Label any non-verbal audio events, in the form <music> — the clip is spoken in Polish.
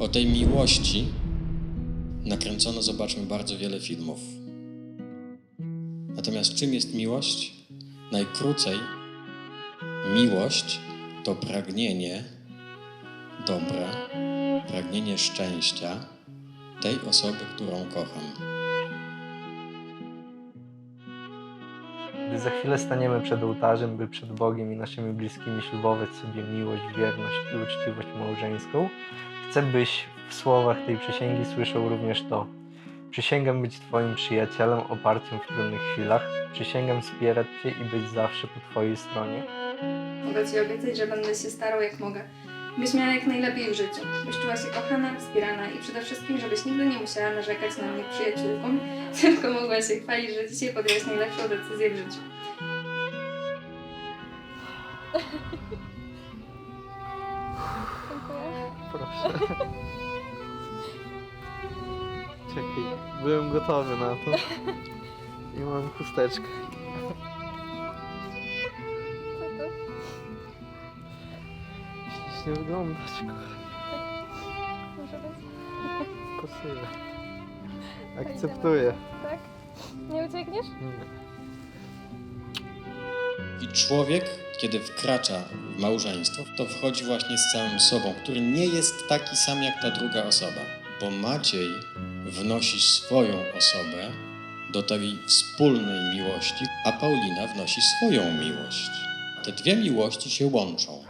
O tej miłości nakręcono, zobaczmy, bardzo wiele filmów. Natomiast czym jest miłość? Najkrócej, miłość to pragnienie dobra, pragnienie szczęścia tej osoby, którą kocham. Gdy za chwilę staniemy przed ołtarzem, by przed Bogiem i naszymi bliskimi ślubować sobie miłość, wierność i uczciwość małżeńską, chcę, byś w słowach tej przysięgi słyszał również to. Przysięgam być Twoim przyjacielem, oparciem w trudnych chwilach. Przysięgam wspierać Cię i być zawsze po Twojej stronie. Mogę Ci obiecać, że będę się starał jak mogę. Byś miała jak najlepiej w życiu. Byś czuła się kochana, wspierana i przede wszystkim, żebyś nigdy nie musiała narzekać na mnie przyjaciółką, <laughs> tylko mogła się chwalić, że dzisiaj podjęłaś najlepszą decyzję w życiu. Dziękuję. Proszę. Czekaj, byłem gotowy na to. I mam chusteczkę. Co to? Ślicznie wyglądać, kochanie. Może być? Pasuje. Akceptuję. Tak? Nie uciekniesz? Nie. I człowiek, kiedy wkracza w małżeństwo, to wchodzi właśnie z całym sobą, który nie jest taki sam jak ta druga osoba. Bo Maciej wnosi swoją osobę do tej wspólnej miłości, a Paulina wnosi swoją miłość. Te dwie miłości się łączą.